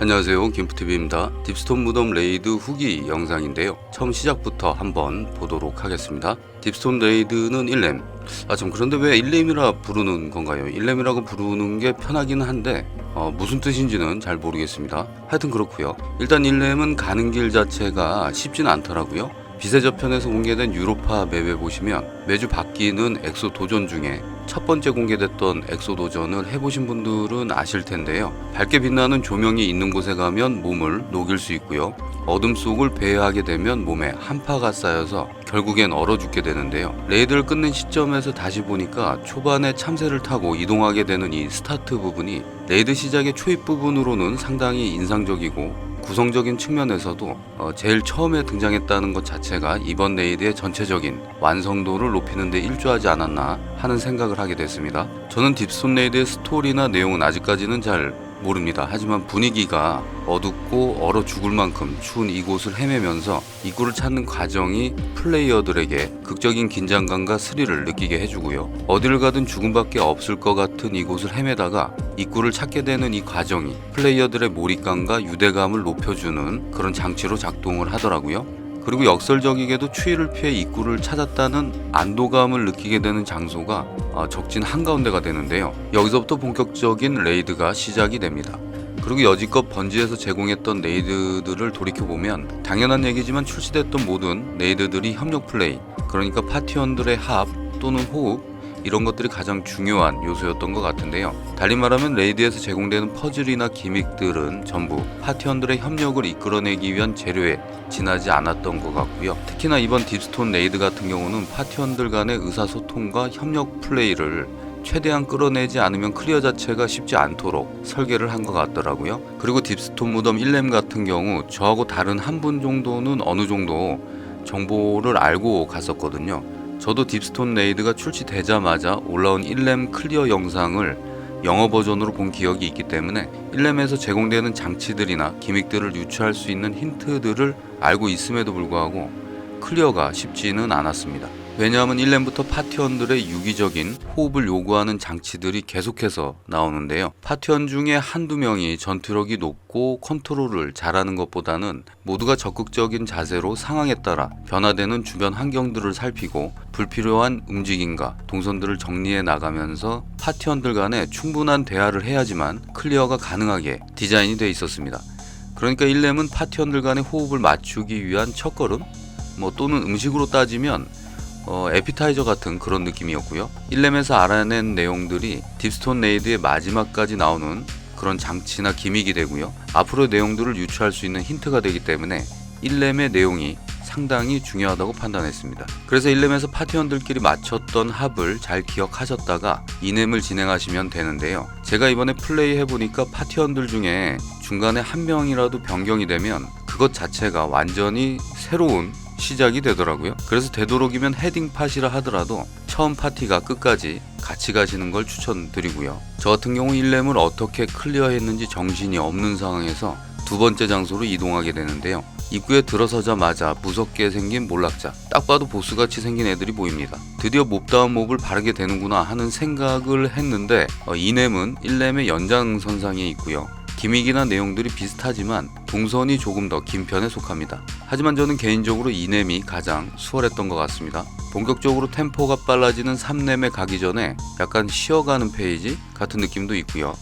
안녕하세요. 김프TV입니다. 딥스톤 무덤 레이드 후기 영상인데요. 처음 시작부터 한번 보도록 하겠습니다. 딥스톤 레이드는 1렘. 아참 그런데 왜 1렘이라 부르는 건가요? 1렘이라고 부르는 게 편하기는 한데 어, 무슨 뜻인지는 잘 모르겠습니다. 하여튼 그렇고요. 일단 1렘은 가는 길 자체가 쉽지는 않더라고요. 비세 저편에서 공개된 유로파 맵에 보시면 매주 바뀌는 엑소 도전 중에 첫 번째 공개됐던 엑소 도전을 해보신 분들은 아실 텐데요. 밝게 빛나는 조명이 있는 곳에 가면 몸을 녹일 수 있고요. 어둠 속을 배회하게 되면 몸에 한파가 쌓여서 결국엔 얼어 죽게 되는데요. 레이드를 끝낸 시점에서 다시 보니까 초반에 참새를 타고 이동하게 되는 이 스타트 부분이 레이드 시작의 초입 부분으로는 상당히 인상적이고 구성적인 측면에서도 어, 제일 처음에 등장했다는 것 자체가 이번 레이드의 전체적인 완성도를 높이는 데 일조하지 않았나 하는 생각을 하게 됐습니다. 저는 딥스톤 레이드의 스토리나 내용은 아직까지는 잘 모릅니다. 하지만 분위기가 어둡고 얼어 죽을 만큼 추운 이곳을 헤매면서 입구를 찾는 과정이 플레이어들에게 극적인 긴장감과 스릴을 느끼게 해주고요. 어디를 가든 죽음밖에 없을 것 같은 이곳을 헤매다가 입구를 찾게 되는 이 과정이 플레이어들의 몰입감과 유대감을 높여주는 그런 장치로 작동을 하더라고요. 그리고 역설적이게도 추위를 피해 입구를 찾았다는 안도감을 느끼게 되는 장소가 어, 적진 한가운데가 되는데요. 여기서부터 본격적인 레이드가 시작이 됩니다. 그리고 여지껏 번지에서 제공했던 레이드들을 돌이켜보면 당연한 얘기지만 출시됐던 모든 레이드들이 협력 플레이, 그러니까 파티원들의 합 또는 호흡, 이런 것들이 가장 중요한 요소였던 것 같은데요. 달리 말하면 레이드에서 제공되는 퍼즐이나 기믹들은 전부 파티원들의 협력을 이끌어내기 위한 재료에 지나지 않았던 것 같고요. 특히나 이번 딥스톤 레이드 같은 경우는 파티원들 간의 의사소통과 협력 플레이를 최대한 끌어내지 않으면 클리어 자체가 쉽지 않도록 설계를 한 것 같더라고요. 그리고 딥스톤 무덤 1렘 같은 경우 저하고 다른 한 분 정도는 어느 정도 정보를 알고 갔었거든요. 저도 딥스톤 레이드가 출시되자마자 올라온 1렘 클리어 영상을 영어 버전으로 본 기억이 있기 때문에 1렘에서 제공되는 장치들이나 기믹들을 유추할 수 있는 힌트들을 알고 있음에도 불구하고 클리어가 쉽지는 않았습니다. 왜냐하면 1렘부터 파티원들의 유기적인 호흡을 요구하는 장치들이 계속해서 나오는데요. 파티원 중에 한두 명이 전투력이 높고 컨트롤을 잘하는 것보다는 모두가 적극적인 자세로 상황에 따라 변화되는 주변 환경들을 살피고 불필요한 움직임과 동선들을 정리해 나가면서 파티원들 간에 충분한 대화를 해야지만 클리어가 가능하게 디자인이 되어 있었습니다. 그러니까 1렘은 파티원들 간의 호흡을 맞추기 위한 첫걸음 뭐 또는 음식으로 따지면 어, 에피타이저 같은 그런 느낌이었고요. 1렘에서 알아낸 내용들이 딥스톤 레이드의 마지막까지 나오는 그런 장치나 기믹이 되고요. 앞으로 내용들을 유추할 수 있는 힌트가 되기 때문에 1렘의 내용이 상당히 중요하다고 판단했습니다. 그래서 1렘에서 파티원들끼리 맞췄던 합을 잘 기억하셨다가 이넴을 진행하시면 되는데요. 제가 이번에 플레이 해보니까 파티원들 중에 중간에 한 명이라도 변경이 되면 그것 자체가 완전히 새로운 시작이 되더라고요. 그래서 되도록이면 헤딩 팟이라 하더라도 처음 파티가 끝까지 같이 가시는 걸 추천드리고요. 저 같은 경우 1렘을 어떻게 클리어했는지 정신이 없는 상황에서 두 번째 장소로 이동하게 되는데요. 입구에 들어서자마자 무섭게 생긴 몰락자. 딱 봐도 보스같이 생긴 애들이 보입니다. 드디어 몹다운 몹을 바르게 되는구나 하는 생각을 했는데 어, 이넴은 1렘의 연장선상에 있고요. 기믹이나 내용들이 비슷하지만 동선이 조금 더 긴 편에 속합니다. 하지만 저는 개인적으로 이넴이 가장 수월했던 것 같습니다. 본격적으로 템포가 빨라지는 3렘에 가기 전에 약간 쉬어가는 페이지 같은 느낌도 있고요.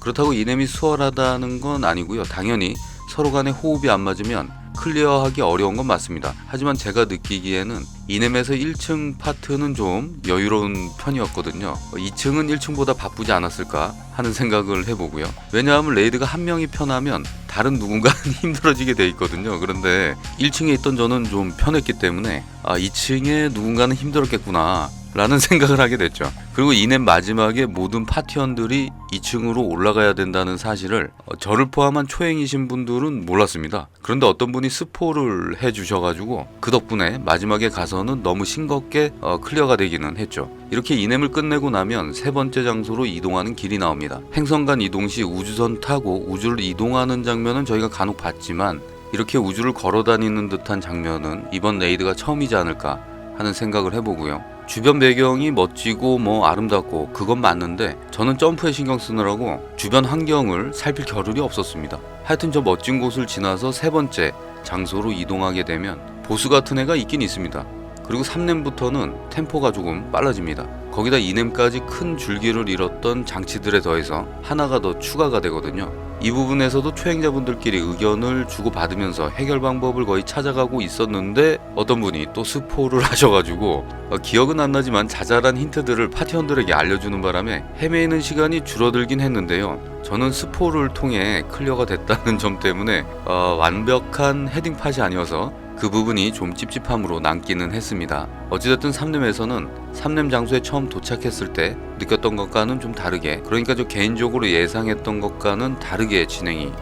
그렇다고 이넴이 수월하다는 건 아니고요. 당연히 서로 간의 호흡이 안 맞으면 클리어하기 어려운 건 맞습니다. 하지만 제가 느끼기에는 이넴에서 1층 파트는 좀 여유로운 편이었거든요. 2층은 1층보다 바쁘지 않았을까 하는 생각을 해보고요. 왜냐하면 레이드가 한 명이 편하면 다른 누군가는 힘들어지게 돼 있거든요. 그런데 1층에 있던 저는 좀 편했기 때문에 아 2층에 누군가는 힘들었겠구나 라는 생각을 하게 됐죠. 그리고 이넷 마지막에 모든 파티원들이 2층으로 올라가야 된다는 사실을 어, 저를 포함한 초행이신 분들은 몰랐습니다. 그런데 어떤 분이 스포를 해주셔가지고 그 덕분에 마지막에 가서는 너무 싱겁게 어, 클리어가 되기는 했죠. 이렇게 이넴을 끝내고 나면 세 번째 장소로 이동하는 길이 나옵니다. 행성 간 이동 시 우주선 타고 우주를 이동하는 장면은 저희가 간혹 봤지만 이렇게 우주를 걸어 다니는 듯한 장면은 이번 레이드가 처음이지 않을까 하는 생각을 해보고요. 주변 배경이 멋지고 뭐 아름답고 그건 맞는데 저는 점프에 신경 쓰느라고 주변 환경을 살필 겨를이 없었습니다. 하여튼 저 멋진 곳을 지나서 세 번째 장소로 이동하게 되면 보스 같은 애가 있긴 있습니다. 그리고 3렘부터는 템포가 조금 빨라집니다. 거기다 2렘까지 큰 줄기를 잃었던 장치들에 더해서 하나가 더 추가가 되거든요. 이 부분에서도 초행자분들끼리 의견을 주고받으면서 해결 방법을 거의 찾아가고 있었는데 어떤 분이 또 스포를 하셔가지고 어, 기억은 안 나지만 자잘한 힌트들을 파티원들에게 알려주는 바람에 헤매이는 시간이 줄어들긴 했는데요. 저는 스포를 통해 클리어가 됐다는 점 때문에 어, 완벽한 헤딩팟이 아니어서 그 부분이 좀 찝찝함으로 남기는 했습니다. 어찌됐든 3렘에서는 3렘 장소에 처음 도착했을 때 느꼈던 것과는 좀 다르게 그러니까 저 개인적으로 예상했던 것과는 다르게 진행이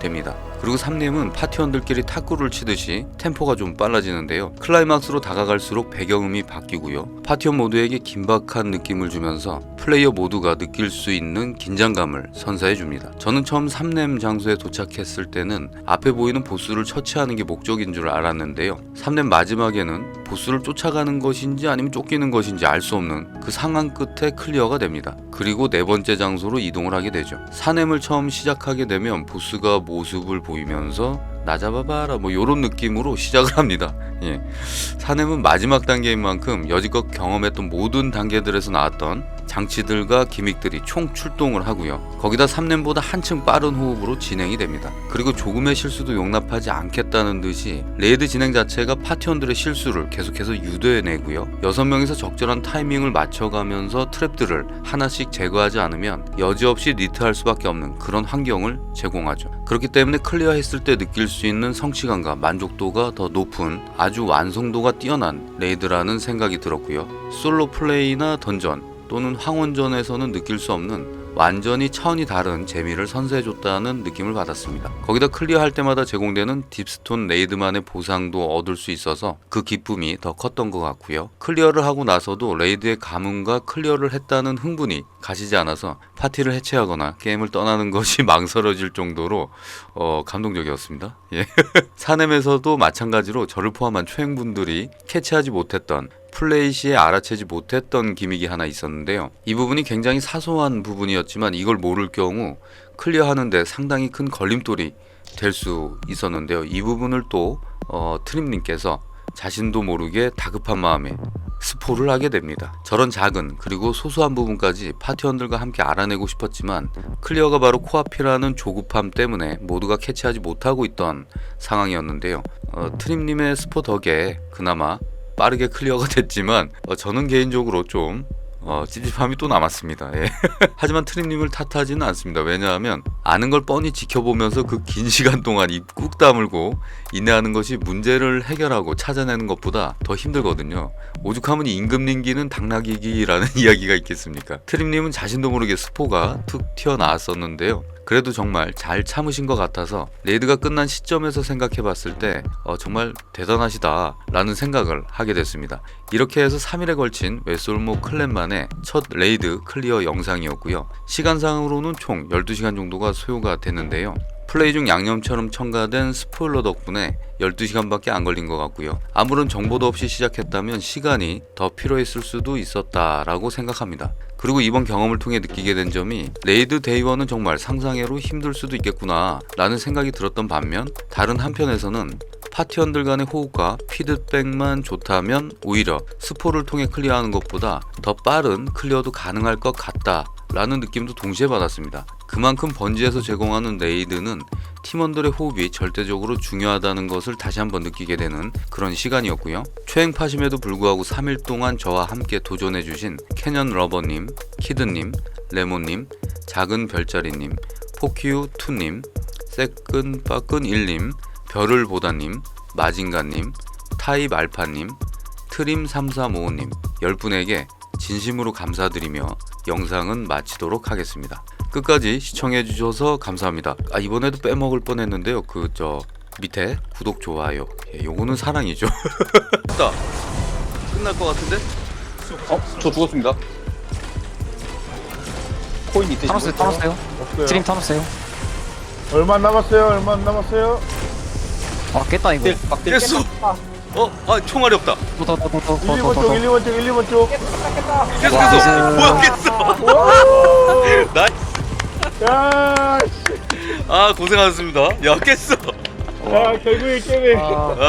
됩니다. 그리고 3렘은 파티원들끼리 탁구를 치듯이 템포가 좀 빨라지는데요. 클라이막스로 다가갈수록 배경음이 바뀌고요. 파티원 모두에게 긴박한 느낌을 주면서 플레이어 모두가 느낄 수 있는 긴장감을 선사해 줍니다. 저는 처음 3렘 장소에 도착했을 때는 앞에 보이는 보스를 처치하는 게 목적인 줄 알았는데요. 3렘 마지막에는 보스를 쫓아가는 것인지 아니면 쫓기는 것인지 알 수 없는 그 상황 끝에 클리어가 됩니다. 그리고 네 번째 장소로 이동을 하게 되죠. 사nem을 처음 시작하게 되면 보스가 모습을 보이면서 나 잡아봐라 뭐 이런 느낌으로 시작을 합니다. 예. 사nem은 마지막 단계인 만큼 여지껏 경험했던 모든 단계들에서 나왔던 장치들과 기믹들이 총 출동을 하고요. 거기다 3렘보다 한층 빠른 호흡으로 진행이 됩니다. 그리고 조금의 실수도 용납하지 않겠다는 듯이 레이드 진행 자체가 파티원들의 실수를 계속해서 유도해내고요. 6명이서 적절한 타이밍을 맞춰가면서 트랩들을 하나씩 제거하지 않으면 여지없이 리트할 수밖에 없는 그런 환경을 제공하죠. 그렇기 때문에 클리어했을 때 느낄 수 있는 성취감과 만족도가 더 높은 아주 완성도가 뛰어난 레이드라는 생각이 들었고요. 솔로 플레이나 던전 또는 황혼전에서는 느낄 수 없는 완전히 차원이 다른 재미를 선사해줬다는 느낌을 받았습니다. 거기다 클리어할 때마다 제공되는 딥스톤 레이드만의 보상도 얻을 수 있어서 그 기쁨이 더 컸던 것 같고요. 클리어를 하고 나서도 레이드의 감흥과 클리어를 했다는 흥분이 가시지 않아서 파티를 해체하거나 게임을 떠나는 것이 망설여질 정도로 어, 감동적이었습니다. 예. 사nem에서도 마찬가지로 저를 포함한 초행분들이 캐치하지 못했던 플레이 시에 알아채지 못했던 기믹이 하나 있었는데요. 이 부분이 굉장히 사소한 부분이었지만 이걸 모를 경우 클리어하는데 상당히 큰 걸림돌이 될 수 있었는데요. 이 부분을 또 어, 트림님께서 자신도 모르게 다급한 마음에 스포를 하게 됩니다. 저런 작은 그리고 소소한 부분까지 파티원들과 함께 알아내고 싶었지만 클리어가 바로 코앞이라는 조급함 때문에 모두가 캐치하지 못하고 있던 상황이었는데요. 어, 트림님의 스포 덕에 그나마 빠르게 클리어가 됐지만 어, 저는 개인적으로 좀 어, 찝찝함이 또 남았습니다. 예. 하지만 트림님을 탓하지는 않습니다. 왜냐하면 아는 걸 뻔히 지켜보면서 그 긴 시간 동안 입 꾹 다물고 인내하는 것이 문제를 해결하고 찾아내는 것보다 더 힘들거든요. 오죽하면 임금님기는 당나귀기라는 이야기가 있겠습니까? 트림님은 자신도 모르게 스포가 툭 튀어나왔었는데요. 그래도 정말 잘 참으신 것 같아서 레이드가 끝난 시점에서 생각해 봤을 때 어, 정말 대단하시다 라는 생각을 하게 됐습니다. 이렇게 해서 3일에 걸친 웨솔모 클랜만의 첫 레이드 클리어 영상이었고요. 시간상으로는 총 12시간 정도가 소요가 됐는데요. 플레이 중 양념처럼 첨가된 스포일러 덕분에 12시간밖에 안 걸린 것 같고요. 아무런 정보도 없이 시작했다면 시간이 더 필요했을 수도 있었다라고 생각합니다. 그리고 이번 경험을 통해 느끼게 된 점이 레이드 데이원은 정말 상상외로 힘들 수도 있겠구나 라는 생각이 들었던 반면 다른 한편에서는 파티원들 간의 호흡과 피드백만 좋다면 오히려 스포를 통해 클리어하는 것보다 더 빠른 클리어도 가능할 것 같다 라는 느낌도 동시에 받았습니다. 그만큼 번지에서 제공하는 레이드는 팀원들의 호흡이 절대적으로 중요하다는 것을 다시 한번 느끼게 되는 그런 시간이었고요. 초행파심에도 불구하고 3일 동안 저와 함께 도전해주신 캐년 러버님, 키드님, 레몬님, 작은 별자리님, 포큐2님, 새끈빠끈1님, 별을 보다님, 마징가님, 타입 알파님, 트림 3355님 10분에게 진심으로 감사드리며 영상은 마치도록 하겠습니다. 끝까지 시청해 주셔서 감사합니다. 아 이번에도 빼먹을 뻔했는데요. 그 저 밑에 구독 좋아요. 예, 요거는 사랑이죠. 됐다. 끝날 것 같은데? 어? 저 죽었습니다. 코인 있으시고 타노스 타노스요? 없어요. 드림 타노스요? 얼마 남았어요? 얼마 남았어요? 아 깼다 이거 박딜 박딜 깼어. 어? 아 총알이 없다. 더더더더더 1, 2번 쪽, 1, 2번 쪽, 1, 2번 쪽. 깼어 와, 깼어. 이제- 뭐야 깼어. 와! 나이스. 야, 씨. 아 고생하셨습니다. 야 깼어. 야, 결국에 깨네. 아